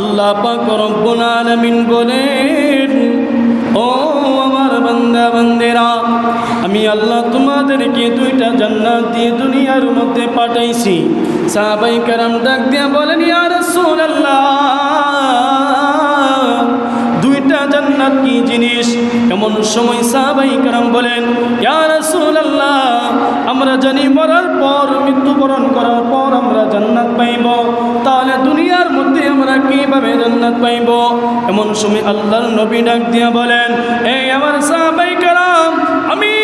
আল্লাহ পাক বলেন, ও আমার বান্দা, বান্দেরা, আমি আল্লাহ তোমাদেরকে দুইটা জান্নাত দিয়ে দুনিয়ার মধ্যে পাঠাইছি। সাহাবাই কারাম ডাক দিয়া বলেন, ইয়া রাসূলুল্লাহ, দুইটা জান্নাত কি জিনিস? এমন সময় সাহাবাই কারাম বলেন, ইয়া আমরা জানি মরার পর, মৃত্যুবরণ করার পর জান্নাত পাইব? তাহলে দুনিয়ার মধ্যে আমরা কীভাবে জান্নাত পাইব? এমন সময় আল্লাহর নবী ডাক দিয়া বলেন, এই আমার সাহাবাই কারাম, আমি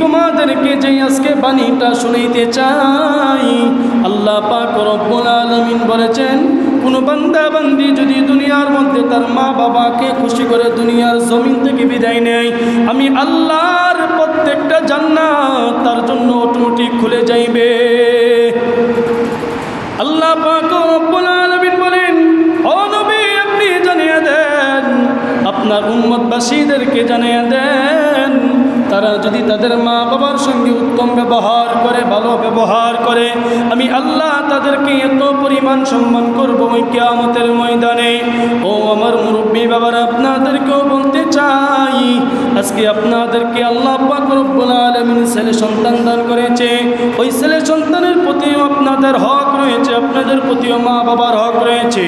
তোমাদেরকে যে আজকে বাণীটা শুনাইতে চাই, আল্লাহ পাক রব্বুল আলামিন বলেছেন, কোন বান্দা বান্দি যদি দুনিয়ার মধ্যে তার মা বাবাকে খুশি করে দুনিয়ার জমিন থেকে বিদায় নেয়, আমি আল্লাহর প্রত্যেকটা জান্নাত তার জন্য অটোমেটিক খুলে যাইবে। পাক বলেন, ও আপনি জানিয়ে দেন, আপনার উম্মতবাসীদেরকে জানিয়ে দেন, তারা যদি তাদের মা বাবার সঙ্গে উত্তম ব্যবহার করে, ভালো ব্যবহার করে, আমি আল্লাহ তাদেরকে এত পরিমাণ সম্মান করব ওই ময়দানে। ও আমার মুরব্বী বাবার, আপনাদেরকেও বলতে চাই, আজকে আপনাদেরকে আল্লাহ ছেলে সন্তান দান করেছে, ওই ছেলে সন্তানের প্রতিও আপনাদের হক রয়েছে, আপনাদের প্রতিও মা বাবার হক রয়েছে।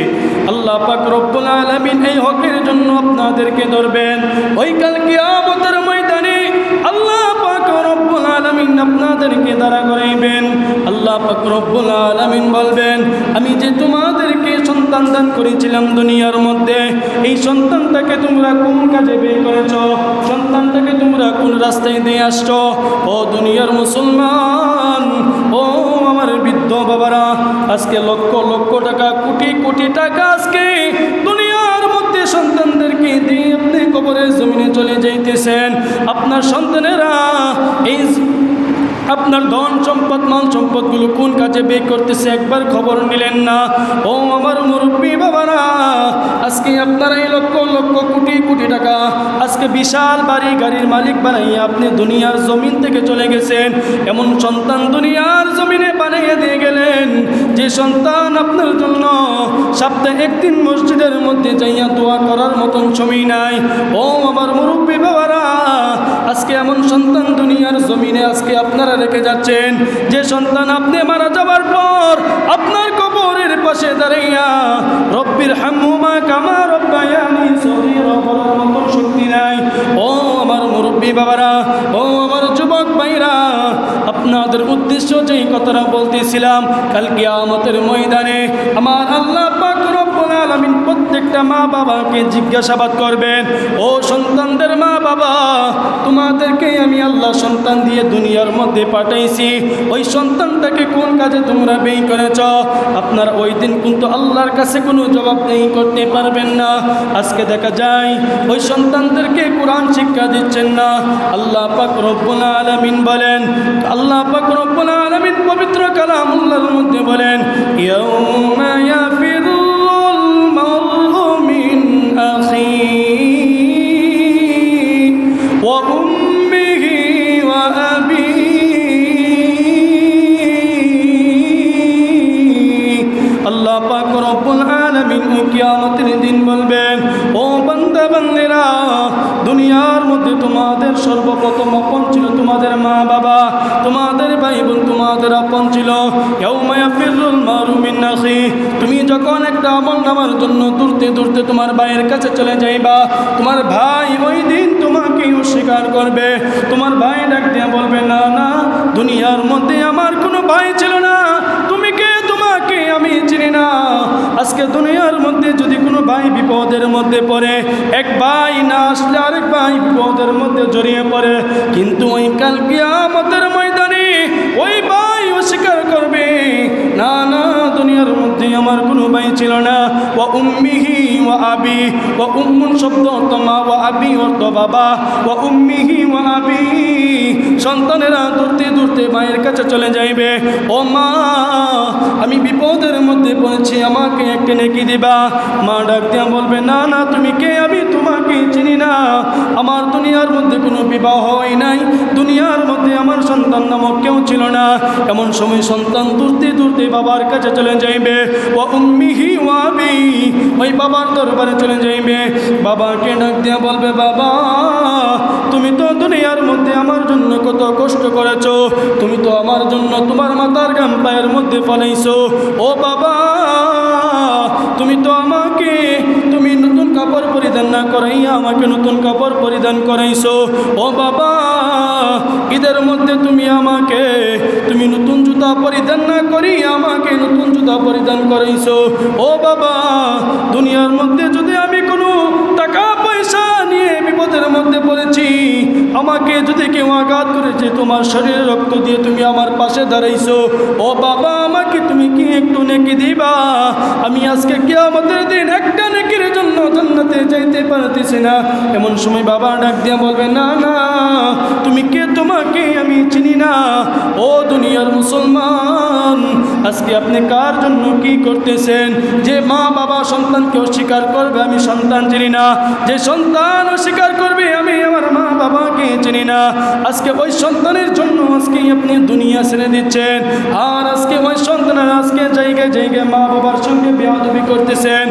আল্লাহ পাক রব্বুল আলামিন এই হকের জন্য আপনাদেরকে ধরবেন। ওই কাল কিয়ামতের ময়দানে আল্লাহ পাক রব্বুল আলামিন আপনাদেরকে দাঁড়া করাইবেন। আল্লাহ পাক রব্বুল আলামিন বলবেন, আমি যে তোমাদেরকে সন্তান দান করেছিলাম দুনিয়ার মধ্যে। এই সন্তানটাকে তোমরা কোন কাজে বের করেছ? সন্তানটাকে তোমরা কোন রাস্তায় দিয়ে আসছ? ও দুনিয়ার মুসলমান, ও আমার বৃদ্ধ বাবারা, আজকে লক্ষ লক্ষ টাকা, কোটি কোটি টাকা আজকে দুনিয়ার মধ্যে সন্তানদেরকে দিয়ে আপনি কবরের জমিনে চলে যাইতেছেন। আপনার সন্তানেরা এই আপনার ধন সম্পদ, মাল সম্পদগুলো কোন কাজে ব্যয় করতেছে একবার খবর নিলেন না। ও আমার মুরব্বী বাবারা, আজকে আপনারা এই লক্ষ লক্ষ কোটি কোটি টাকা আজকে বিশাল বাড়ি গাড়ির মালিক বানাইয়া আপনি দুনিয়ার জমিন থেকে চলে গেছেন। এমন সন্তান দুনিয়ার জমিনে বানিয়ে দিয়ে গেলেন যে সন্তান আপনার জন্য সপ্তাহে একদিন মসজিদের মধ্যে যাইয়া দোয়া করার মতন সময় নাই। ও আমার মুরব্বী বাবারা আজকে এমন সন্তান দুনিয়ার জমিনে আজকে আপনারা রেখে যাচ্ছেন। যে সন্তান আপনি মারা যাবার পর আপনার কবরের পাশে দাঁড়াইয়া, রব্বির হামুমা কামা রব্বায়ানি সগীরা, বলার মতো শক্তি নাই। ও আমার মুরব্বী বাবারা, ও আমার যুবক ভাইরা, আপনাদের উদ্দেশ্য যেই কথাটা বলতেছিলাম, কাল কিয়ামতের ময়দানে আমার আল্লাহ পাক রব্বুল আলামিন প্রত্যেকটা মা বাবাকে জিজ্ঞাসাবাদ করবেন, ও সন্তানদের মা বাবা, তোমাদেরকে আমি আল্লাহ সন্তান দিয়ে দুনিয়ার মধ্যে পাঠাইছি, ওই সন্তানটাকে কোন কাজে তোমরা ব্যয় করেছ? আপনার ওই দিন কিন্তু আল্লাহর কাছে কোনো জবাব নেই করতে পারবেন না। আজকে দেখা যায়, ওই সন্তানদেরকে কোরআন শিক্ষা দিচ্ছেন না। আল্লাহ পাক রব্বুল আলামিন বলেন, আল্লাহ পাক রব্বুল আলামিন পবিত্র কালামুল্লাহর মধ্যে বলেন, ইয়াউমা আল্লাহ পাক রব্বুল আলামিন কিয়ামতের দিন বলবেন, ও বান্দা বান্দেরা দুনিয়ার মধ্যে তোমাদের সর্বপ্রথম আপন ছিল তোমাদের মা বাবা, তোমাদের ভাই বোন তোমাদের আপন ছিল। তুমি যখন একটা আমল নামার জন্য দূরতে দূরতে তোমার ভাইয়ের কাছে চলে যাইবা, তোমার ভাই ওই দিন তোমাকে অস্বীকার করবে। তোমার ভাই ডাক দিয়ে বলবে, না না, দুনিয়ার মধ্যে আমার কোনো ভাই ছিল না। আজকে দুনিয়ার মধ্যে যদি কোনো ভাই বিপদের মধ্যে পড়ে, এক ভাই না আসলে আরেক ভাই বিপদের মধ্যে জড়িয়ে পড়ে, কিন্তু ওই কাল কিয়ামতের ময়দানে ওই ভাই অস্বীকার করবে, না না, দুনিয়ার মধ্যে আমার কোনো ভাই ছিল না। ও উম্মিহি ও আবি ও উম্মুন শব্দ অর্থ মা ও আবি অর্থ বাবা। ও উম্মিহি ও আবি, সন্তানেরা দূরতে দূরতে মায়ের কাছে চলে যাইবে। ও মা আমি বিপদের মধ্যে পড়েছি, আমাকে একটি নেকি দিবা। মা ডাক বলবে, না না, তুমি কে? আমি তোমাকে চিনি না। আমার দুনিয়ার মধ্যে কোনো বিবাহ হয় নাই। দুনিয়ার মধ্যে আমার সন্তান নামক কেউ ছিল না। এমন সময় সন্তান দূরতে দূরতে বাবার কাছে চলে যাইবে। ও উম্মিহি ওয়াবি ওই বাবার দরবারে চলে যাইবে। বাবাকে ডাক দিয়া বলবে, বাবা দুনিয়ার মধ্যে আমার জন্য কত কষ্ট করেছ? তুমি তো আমার জন্য তোমার মাতার গাম পায়ের মধ্যে ফলাইছো। ও বাবা, তুমি তো আমাকে, তুমি নতুন কাপড় পরিধান না করাইয়া আমাকে নতুন কাপড় পরিধান করাইছো। ও বাবা, ঈদের মধ্যে তুমি আমাকে, তুমি নতুন জুতা পরিধান না করি আমাকে নতুন জুতা পরিধান করাইছো। ও বাবা, দুনিয়ার মধ্যে যদি আমি কোনো টাকা পয়সা নিয়ে বিপদের মধ্যে পড়েছি আমাকে যদি কেউ আঘাত করেছে, তোমার শরীরে রক্ত দিয়ে তুমি আমার পাশে দাঁড়াইছো। ও বাবা, আমাকে তুমি কি একটু নেকি দিবা? আমি আজকে কে আমাদের দিন একটা নেকির জন্য জান্নাতে যাইতে পারতেছি না। এমন সময় বাবা ডাক দিয়া বলবে, না না, তুমি কে? তোমাকে আমি চিনি না। ও দুনিয়ার মুসলমান আজকে আপনি কার জন্য কি করতেছেন? যে মা বাবা সন্তানকে অস্বীকার করবে, আমি সন্তান চিনি না। যে সন্তান অস্বীকার করবে, আমি আমার মা বাবাকে চিনি না। আজকে ওই সন্তানের জন্য আজকে আপনি দুনিয়া ছেড়ে দিচ্ছেন। আর আজকে ওই সন্তানের আজকে জায়গায় জায়গায় মা বাবার সঙ্গে বেয়াদবি করতেছেন।